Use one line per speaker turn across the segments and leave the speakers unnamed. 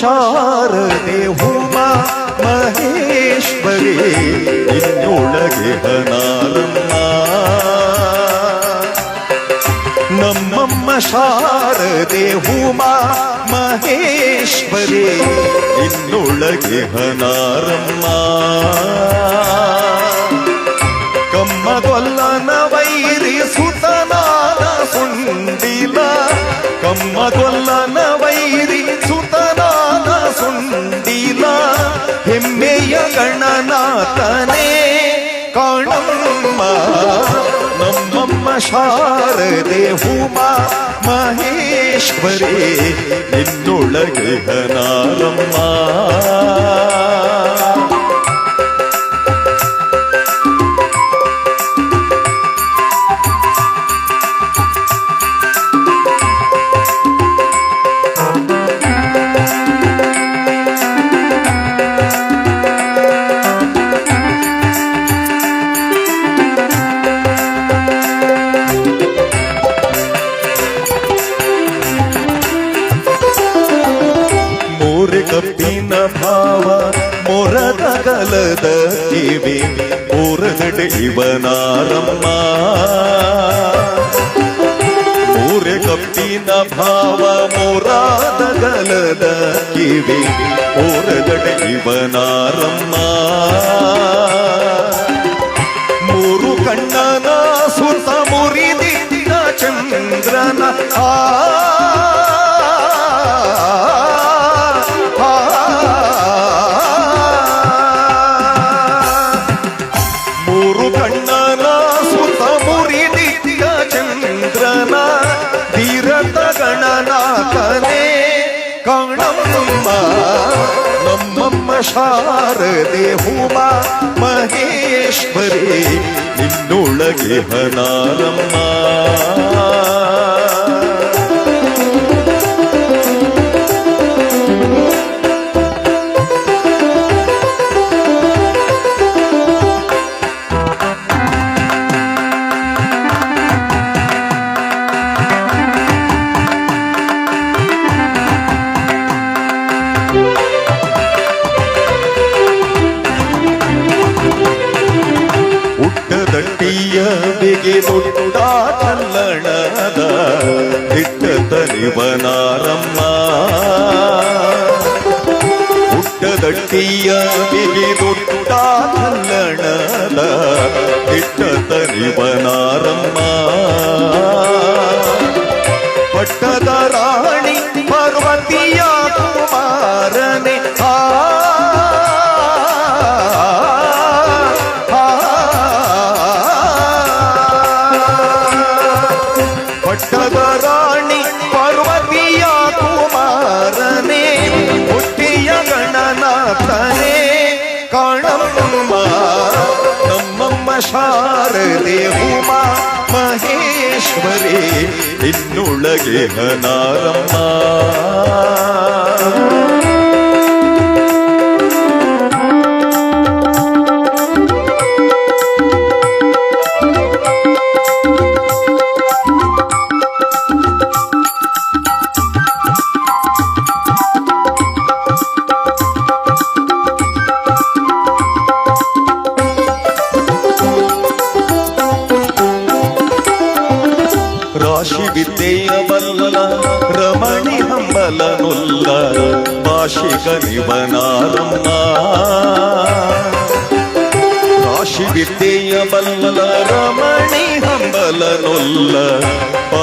ಶಾರದೆ ಉಮಾ ಮಹೇಶ್ವರಿ ಇನ್ನೊಳಗೆ ಹನಾರಮ್ಮ. ನಮ್ಮಮ್ಮ ಶಾರದೆ ಉಮಾ ಮಹೇಶ್ವರಿ ಇನ್ನೊಳಗೆ ಹನಾರಮ್ಮ. ಶಾರದೆ ಉಮಾ ಮಹೇಶ್ವರಿ ನಿನ್ನೊಳಗೆ ಮೋರಗಡೆ ಇವನಾರಮ್ಮ ಮೋರೆ ಕಪ್ಪಿನ ಭಾವ ಮೊರಾದ ಕಲದ ಕಿವಿ ಮೋರಗಡೆ ಇವನಾರಮ್ಮ ಶಾರದೆ ಉಮಾ ಮಹೇಶ್ವರಿ ನಿನ್ನೊಳಗೆ ಹನಾರಮ್ಮ விண்ணுலகேக நாரம்மா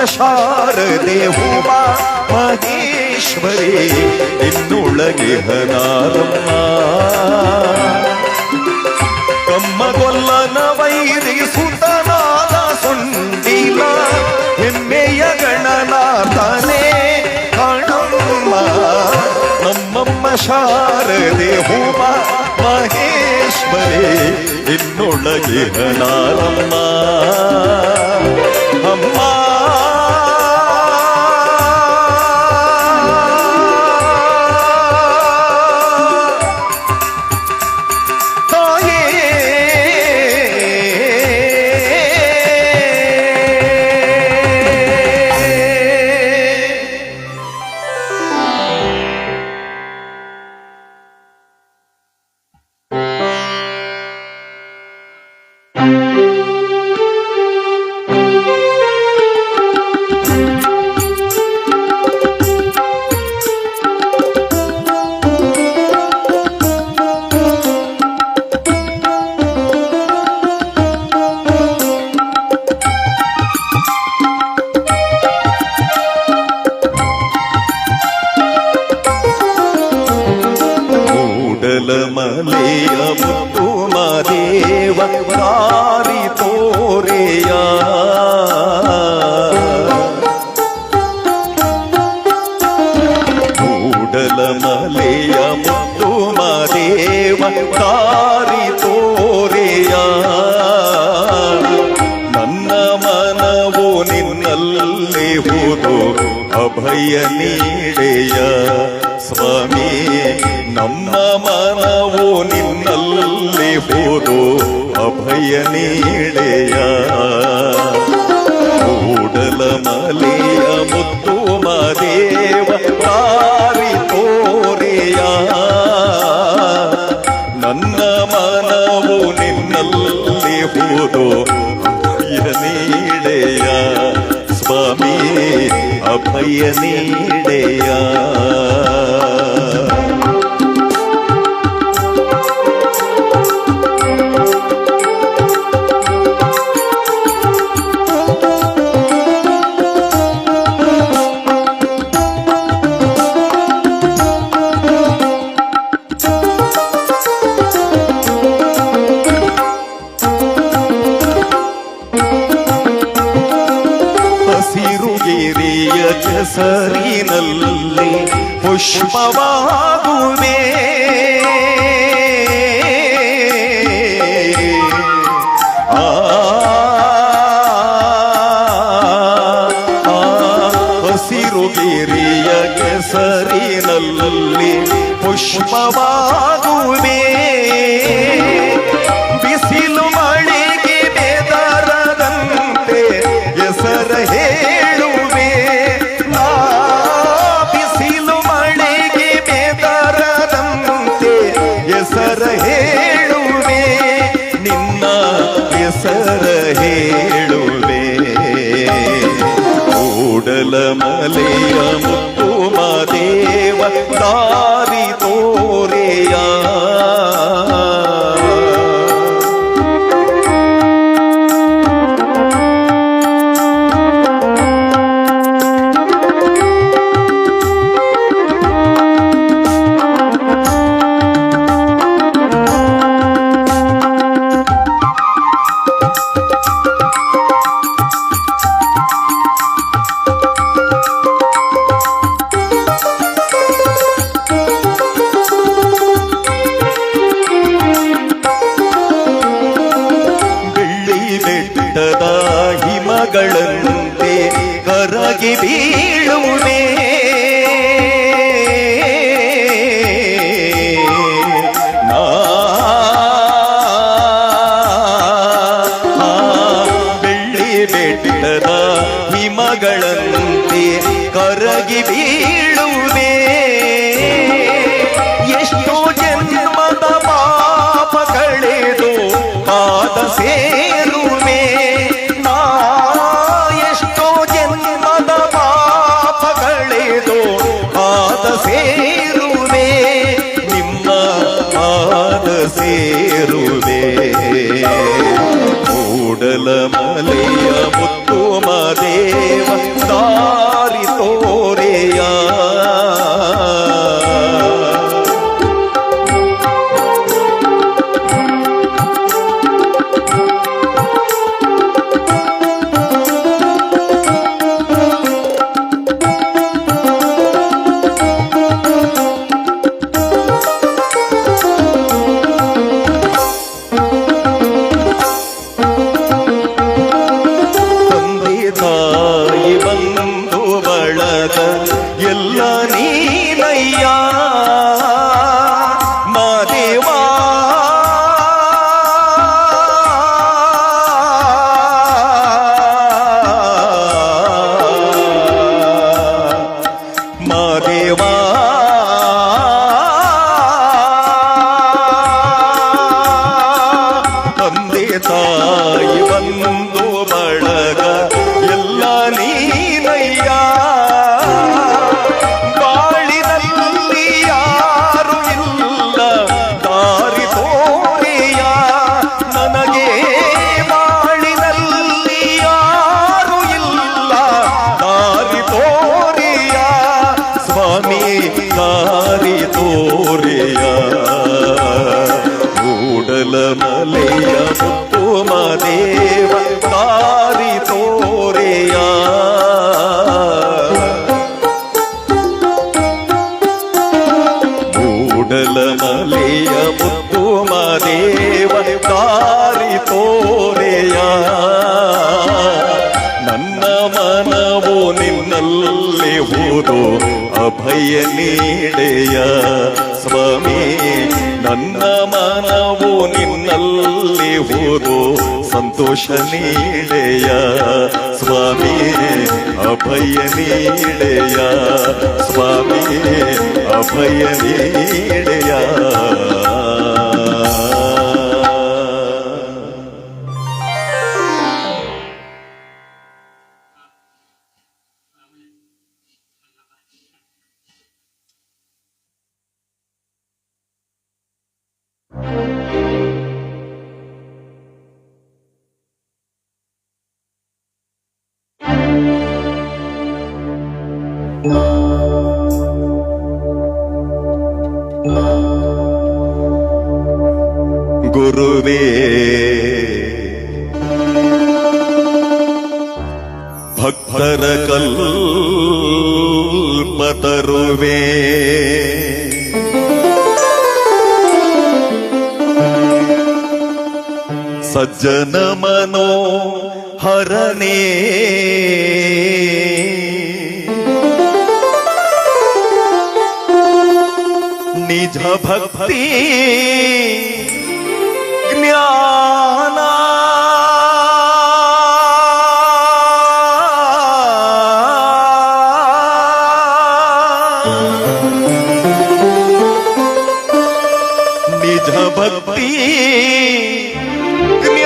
ಶಾರದೆ ಉಮಾ ಮಹೇಶ್ವರಿ ಇನ್ನೊಳಗೆ ಹನಾರಮ್ಮ ಕಮ್ಮಗೊಲ್ಲನ ವೈರಿ ಸುತನಾದ ಸುಂಡಿಲ ಹೆಮ್ಮೆಯ ಗಣನಾಥನೇ ಕಾಣಮ್ಮ ನಮ್ಮ ಶಾರದೆ ಹೋಮ ಮಹೇಶ್ವರೇ ಇನ್ನೊಳಗೆ ನಾರಮ್ಮ ಅಮ್ಮ ಮಾದೇವ ದಾರಿ ತೋರೆಯ ಮೂಡಲ ಮಲೆಯ ಮುತ್ತು ಮಾದೇವ ದಾರಿ ತೋರೆಯ ನನ್ನ ಮನವು ನಿನ್ನಲ್ಲಿ ಹೋದು ಅಭಯ ನೀಡೆಯ ಸ್ವಾಮಿ ನಮ್ಮ ಮನವು ನಿನ್ನಲ್ಲಿ ಹೋದು ಅಭಯ ನೀಡೆಯ ಕೂಡಲ ಮಲೆಯ ಮುತ್ತು ಮಾದೇವ ತಾರಿ ತೋರೆಯ ನನ್ನ ಮನವು ನಿನ್ನಲ್ಲಿ ಹೋದು ಅಭಯ ನೀಡೆಯ ಸ್ವಾಮಿ ಅಭಯ ನೀಡೆಯ ಕೆಸರಿನಲ್ಲಿ ಪುಷ್ಪವಾಗುವೆ. ಹಸಿರುಗಿರಿಯ ಕೆಸರಿನಲ್ಲಿ ಪುಷ್ಪವಾಗುವೆ. ಸಂತೋಷ ನೀಳೆಯ ಸ್ವಾಮಿ ಅಭಯ ನೀಳೆಯ ಸ್ವಾಮಿ ಅಭಯ ನೀಳೆಯ मतरु सज्जन मनो हर निज भी তুমি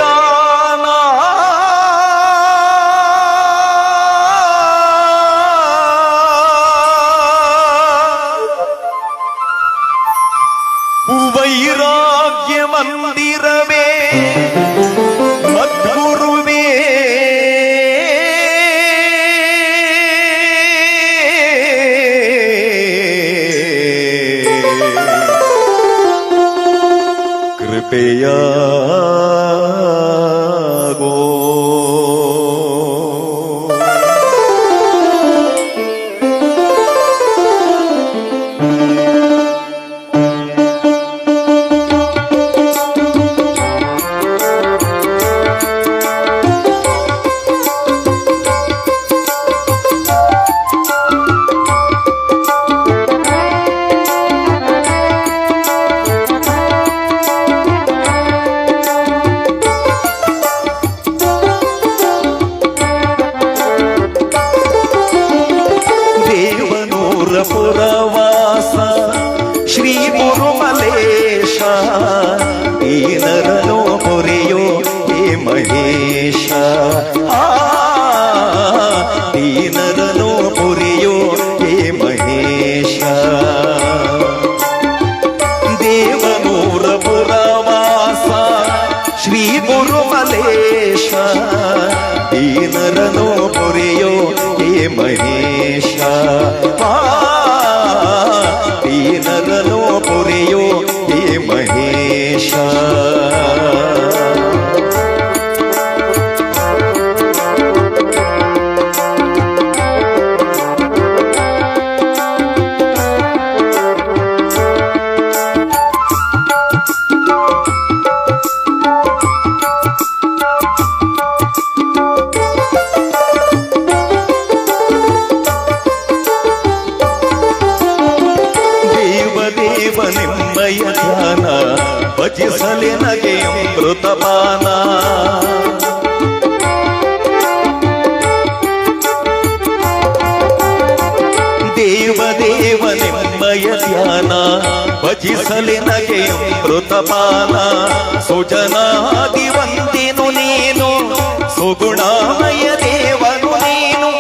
సుగుణామయ దేవను నేను.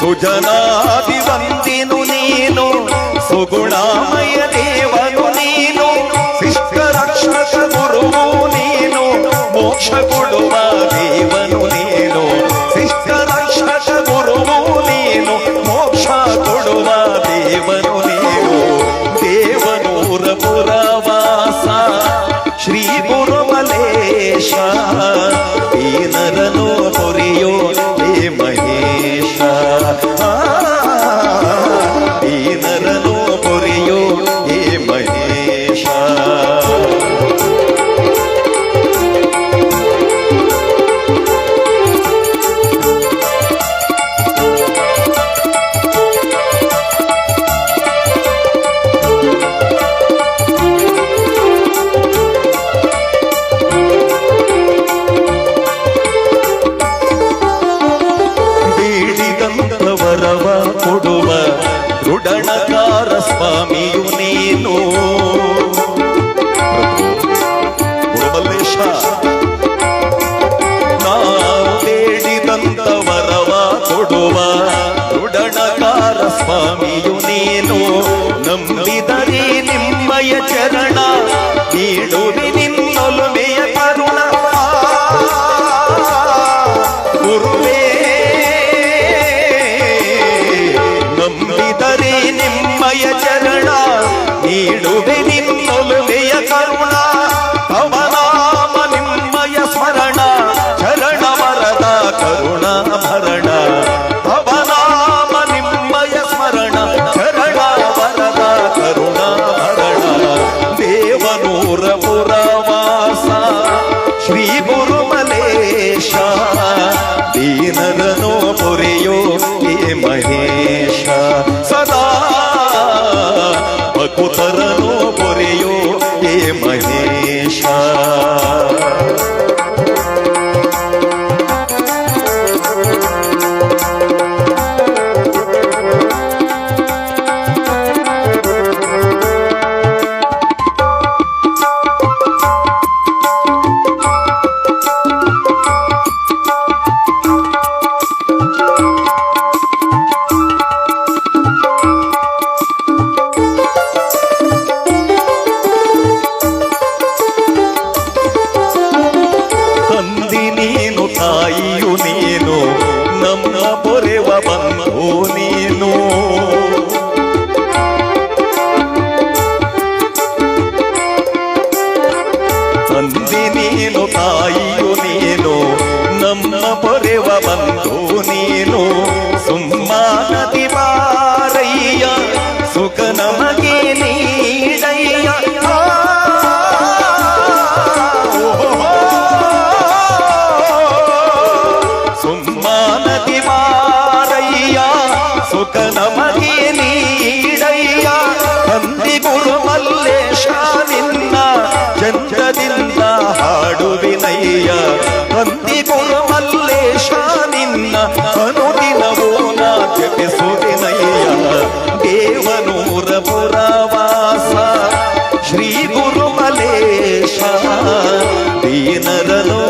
సుజనాది వందిను నేను. సుగుణామయ దేవను నేను. శిష్టరక్ష గురువు నేను. మోక్ష గుడువా さん ಎನರಲೋ